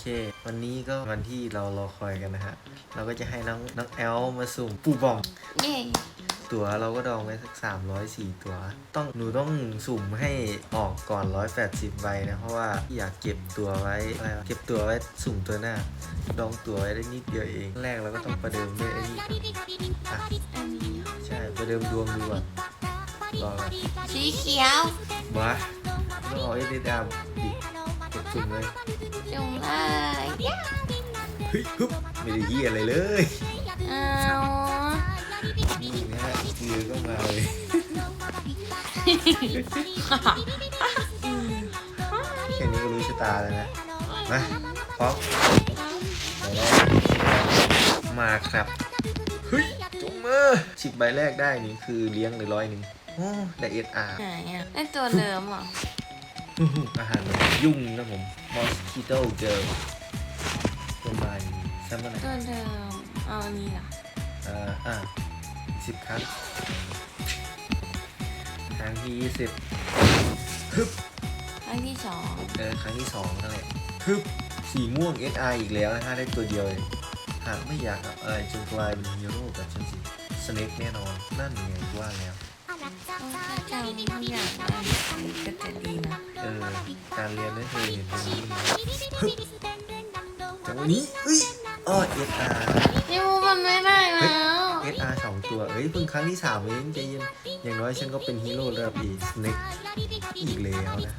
เค วันนี้ก็วันที่เรารอคอยกันนะฮะ เราก็จะให้น้องน้องแอลมาสุ่มปูบอง เย่ตั๋วเราก็ดองไว้สักสามร้อยสี่ตั๋ว ต้องหนูต้องสุ่มให้ออกก่อนร้อยแปดสิบใบนะ เพราะว่าอยากเก็บตั๋วไว้อะไรวะเก็บตั๋วไว้สุ่มตัวหน้า ดองตั๋วไว้ได้นิดเดียวเอง แรกเราก็ต้องประเดิมด้วยไอ้นี่ก่อนอะอันนี้ใช่ประเดิมดวงดูก่อนรออะไรสีเขียวบ้าต้องเอาไอ้เดดาม ดิกดสุ่มเลยจุ่มเลยเฮ้ยฮึบไม่ได้ยี่อะไรเลยเอานี่นะฮะคือก็มาเลยแค่นี้ก็รู้ชะตาแล้วนะมาพร้อมใบแรกมาครับเฮ้ยจงมาสิบใบแรกได้นี่คือเลี้ยงเลยร้อยหนึ่งโอ้ได้เอสอาร์ไหนอะไอตัวเดิมเหรอ อาหารมันยุ่งนะผม mosquito girl ประมาณนี้ซ้ำอะไรตัวเดิมเอาอันนี้เหรออ่าอ่าสิบครั้งครั้งที่ยี่สิบฮึบอันที่สองเออครั้งที่สองนั่นแหละฮึบสีม่วง SR อีกแล้วนะฮะได้ตัวเดียวเองหากไม่อยากเอาอะไรจนกลายเป็นฮีโร่กับฉันสิสเน็กแน่นอน นั่นไงกูว่าแล้ว ถ้าจำทุกอย่างได้ก็จะดีนะเออการเรียนไม่เคยเห็นตรงนี้เฮึบจังหวะนี้เฮ้ยอ้อ SR นี่มันไม่ได้แล้ว SR สองตัวเอ้ยเพิ่งครั้งที่สามเองใจเย็นอย่างน้อยฉันก็เป็นฮีโร่ระดับอีสเน็กอีกแล้วนะ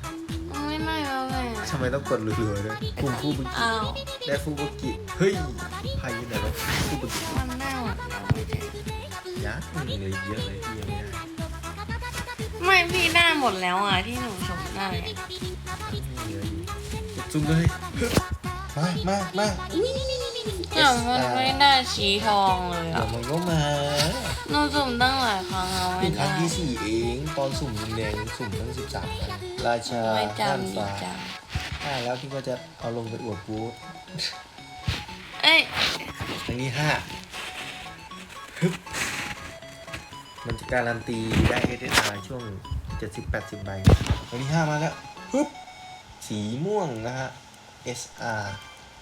มันไม่ได้แล้วเลยทำไมต้องกดรัวๆด้วยกลุ่มผู้บุกิอ้าวและฟูบุกิเฮ้ยพายุไหนวะฟูบุกิมันได้หมดแล้วไม่ใช่ยักษ์มีเลยเยอะเลยที่ยังไม่ได้ ไม่พี่ได้หมดแล้วอะที่หนูชมได้อะเยอะอยู่กดซุ่มเลยมามามาแต่มันไม่ได้สีทองเลยเดี๋ยอะวมันก็มาหนูสุ่มตั้งหลายครั้งแล้วเป็ไม่นครั้ได้งที่สี่เอง ตอนสุ่มแดงๆสุ่มทั้งสิบสามครั้งราชาไม่ด้านจำดีฟ้าจังห้าแล้วพี่ก็จะเอาลงไปอวดบูธเอ้ยครั้งที่ห้าฮึบ มันจะการันตีได้เอสอาช่วงเจ็ดสิบแปดสิบใบครั้งที่ห้ามาแล้วฮึบสีม่วงนะฮะ SR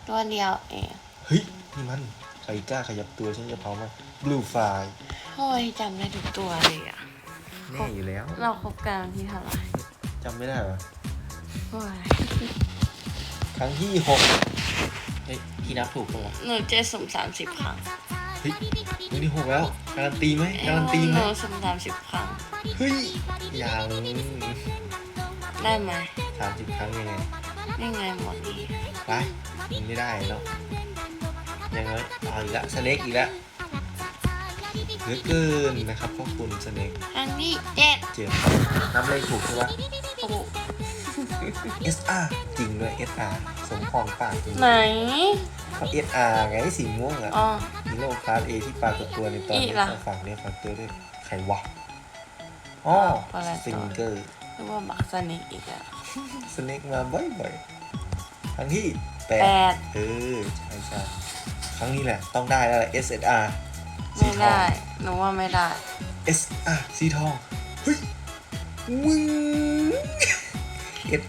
ตัวเดียวเองเฮ้ย นี่มันใครกล้าขยับตัวฉันจะเผามัน Blue Fire โอ้ยจำได้ทุกตัวเลยอะ แน่อยู่แล้วเราคบกันวันที่เท่าไหร่จำไม่ได้เหรอ โอ้ยครั้งที่หกเฮ้ยพี่นับถูกปะวะหนูเจะสุ่มสามสิบครั้งเฮ้ยวันที่หกแล้ว การันตีไหมการันตีหไหมนูสุ่มสามสิบครั้ง เฮ้ยอย่างได้ไหมสามสิบครั้งยังไงยังไงหมดนี้ไปมันไม่ได้เนาะยังไงเอาอีกละสเน็กอีกแล้วเหลือเกินนะครับพวกคุณสเน็กครั้งที่เจ็ดเจ็บนับเลขถูกใช่ปะโอ้โห SR จริงด้วย SR สมพรปากจริงไหน เขา SR ไงสีม่วงอะอ๋อ ฮีโร่คลาส A ที่ปรากฏตัวในตอนอีนี้กล่ะต้องฝากเนี่ยฝากตัวด้วยใครวะอ๋ออะไรต่อซิงเกอร์หรือว่าบักสนิกอีกแล้วสเน็กมาบ่อยๆ ครั้งที่แปแปดดเออ ใช่ใช่ครั้งนี้แหละ ต้องได้แล้วแหละ SSR สีไม่ทอง ได้ หนูว่าไม่ได้ SR สีทอง เฮ้ยวึ้ง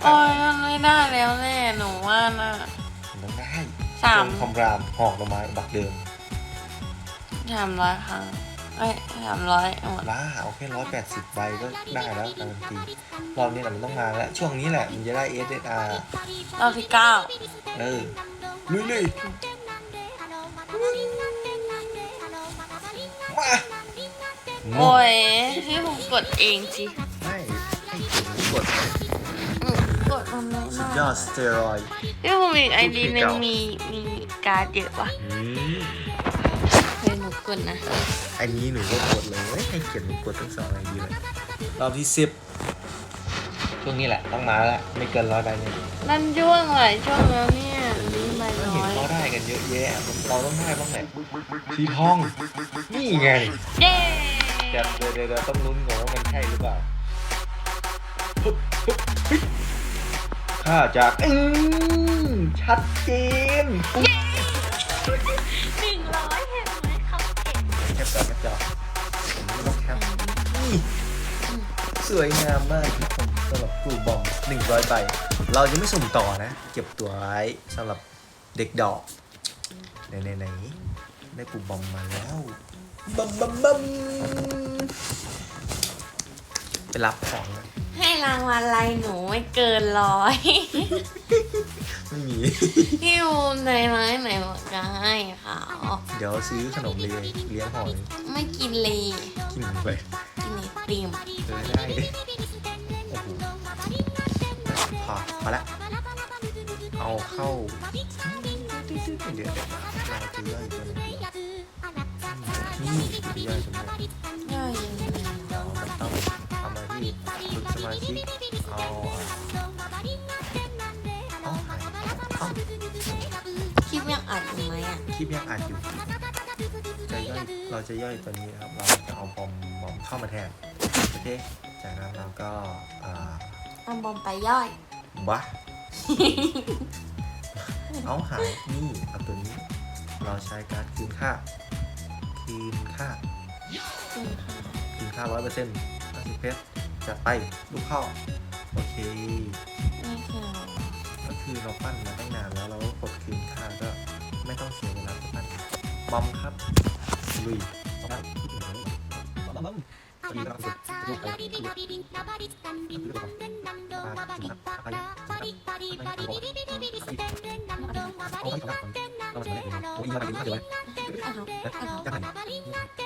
โอ้ SR ยมันไม่ได้แล้วแน่หนูว่าน่ะมันต้องได้ สามคำรามหอกดอกไม้บักเดิมสามร้อยครั้งเอ้ยสามร้อยหมดล่าเอาแค่ร้อยแปดสิบใบก็ได้แล้วการันตีรอบนี้แหละมันต้องมาแล้ว ช่วงนี้แหละมันจะได้ SSR รอบที่เก้าเออลุยเลยมาโอ้ยพี่ผมกดเองสิไม่ให้ถึงกดอื มกดมันไม่สุดยได้อดสเตียรอยด์พี่ผมอีกไอดีหนึ่งเก่ามีมีมีการ์ดเยอะว่ะอืมเฮ้ยหนูกดนะอันนี้หนูก็กดเลยเว้ยให้เขียนหนูกดทั้งสองไอดีเลยรอบที่สิบช่วงนี้แหละต้องมาแล้วไม่เกินร้อยใบเนี่ยนั่นช่วงหลายช่วงแล้วเนี่ยนี่ใบก็น้เห็นอยเขาได้กันเยอะแยะมันเราต้องได้บ้างแหละสีทองนี่ไงเย้เดี๋ยวเดี๋ยวเดี๋ยวเดี๋ยวต้องลุ้นก่อนว่ามันใช่หรือเปล่า ปึ๊บปึ๊บเฮ้ยข้าจากอืมชัดเจนอุ๊ยหนึ่งร้อยเห็นไหมเขาเก่งแคปจอแคปจอผมไม่ต้องแคปนี่สวยงามมากครับผมสำหรับกลุ่มบอม100ใบเราจะไม่สุ่มต่อนะ เก็บตัวไว้สำหรับเด็กดอกไหนไหนไหนได้ปูบอมมาแล้วบัมบัมบัมไปรับของนะ ให้รางวัลอะไรหนูไม่เกินร้อย ไม่มี พี่อูมไหนไหมไหนบอกจะให้เขาเดี๋ยวซื้อขนมเลยเลี้ยงหอยไม่กินเลยกินไปกินไอติมเออได้โอ้โหพอพอละ เอาเข้าเดี๋ยวเดี๋ยวเราจะย่อยตัวหนึงนี่จะย่อยตัวนี้ย่อย มาธิเอาเอาหายเอาคลิปยังอัดอยู่ไหมอะคลิปยังอัดอยู่จะย่อยเราจะย่อยตัวนี้นะครับ เราจะเอาบอมบอมเข้ามาแทนโอเคจากนั้นเราก็อ่าเอาบอมไปย่อยบะเอาหายนี่เอาตัวนี้ เราใช้การคืนค่าคืนค่าคืนค่าร้อยเปอร์เซ็นต์ห้าสิบเพชร จัดไปลูกเข้า โอเค นี่คืออะไรก็คือเราปั้นมาตั้งนานแล้วเราก็กดคืนค่าก็ไม่ต้องเสียเวลาไปปั้นบอมครับลุยครับบอมบอมพอดีเราฝึกลูกไปลูกไปลูกไปปาจิครับอะไรครับอะไรบอกเอาไปครับเราจะได้เห็นโอ้ยมาไปถึงข้าวเดี๋ยวเอาเอาเอาจะหันเอาตั้งแต่รับแล้วเอาจะจะจะไอ้ไอ้ไอ้ไอ้ไอ้รับ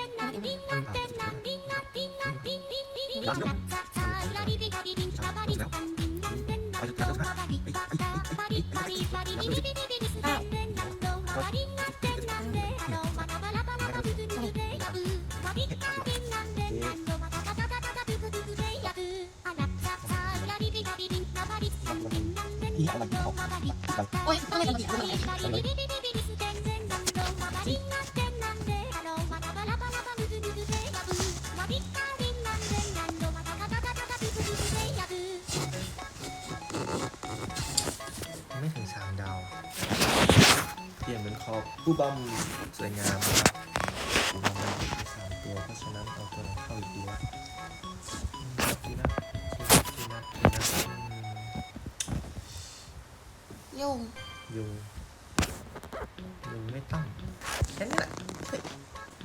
เล ผู้บอมสวยงามนะครับผู้บอมมีสามตัวเพราะฉะนั้นเอาตัวไหนเข้าอีกดีวะดีนะดีนะดีนะดีนะยุ่งยุงยุงไม่ต้องแค่นี้แหละเฮ้ย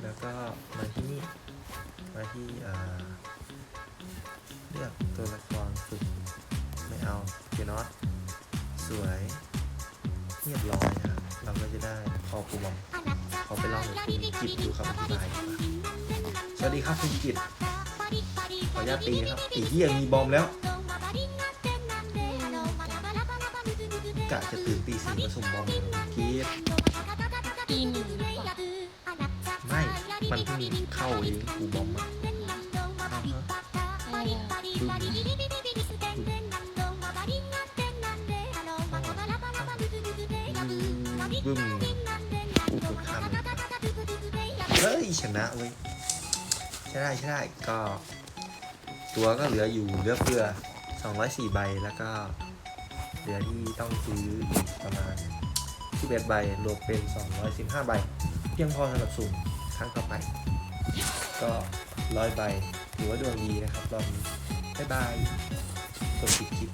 แล้วก็มาที่นี่มาที่อ่าเลือกตัวละครฝึกไม่เอาเกียร์น็อตสวย เรียบร้อยนะครับเราก็จะได้คอปูบอมขอไปลองกับคุณกิจดูคำอธิบายดีกว่าสวัสดีครับคุณกิจขออนุญาตตีนะครับอีเหี้ยมีบอมแล้วกะจะตื่นตีสี่มาส่งบอมเลยกิจปีหนึ่งหรือเปล่าไม่ มันเพิ่งเข้าเองกูบอมอะอ่า บึ้มกูกดคำเฮ้ยชนะเว้ยใช่ได้ใช่ได้ก็ ตัวก็เหลืออยู่เหลือเฟือ204 ใบแล้วก็เหลือที่ต้องซื้ออีกประมาณ11ใบรวมเป็น 215 ใบ เพียงพอสำหรับสุ่มครั้งต่อไป ก็ร้อยใบถือว่าดวงดีนะครับรอบนี้บ๊ายบายกดปิดคลิป